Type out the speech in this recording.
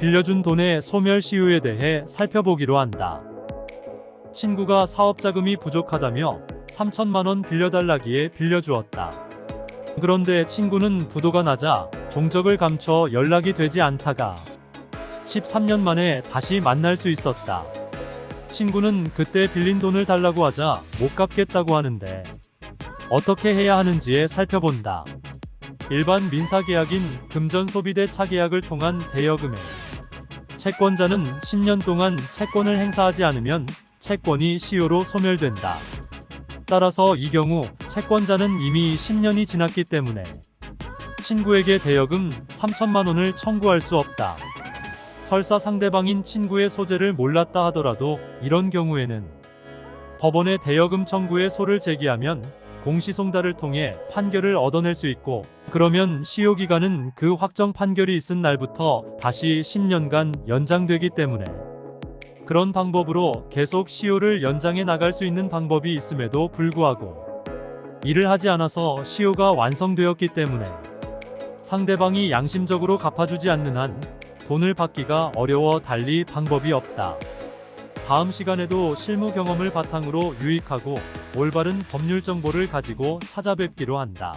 빌려준 돈의 소멸 시효에 대해 살펴보기로 한다. 친구가 사업 자금이 부족하다며 3천만 원 빌려달라기에 빌려주었다. 그런데 친구는 부도가 나자 종적을 감춰 연락이 되지 않다가 13년 만에 다시 만날 수 있었다. 친구는 그때 빌린 돈을 달라고 하자 못 갚겠다고 하는데 어떻게 해야 하는지에 살펴본다. 일반 민사계약인 금전 소비대 차 계약을 통한 대여금액. 채권자는 10년 동안 채권을 행사하지 않으면 채권이 시효로 소멸된다. 따라서 이 경우 채권자는 이미 10년이 지났기 때문에 친구에게 대여금 3천만 원을 청구할 수 없다. 설사 상대방인 친구의 소재를 몰랐다 하더라도 이런 경우에는 법원에 대여금 청구의 소를 제기하면 공시송달을 통해 판결을 얻어낼 수 있고 그러면 시효 기간은 그 확정 판결이 있은 날부터 다시 10년간 연장되기 때문에 그런 방법으로 계속 시효를 연장해 나갈 수 있는 방법이 있음에도 불구하고 이를 하지 않아서 시효가 완성되었기 때문에 상대방이 양심적으로 갚아주지 않는 한 돈을 받기가 어려워 달리 방법이 없다. 다음 시간에도 실무 경험을 바탕으로 유익하고 올바른 법률 정보를 가지고 찾아뵙기로 한다.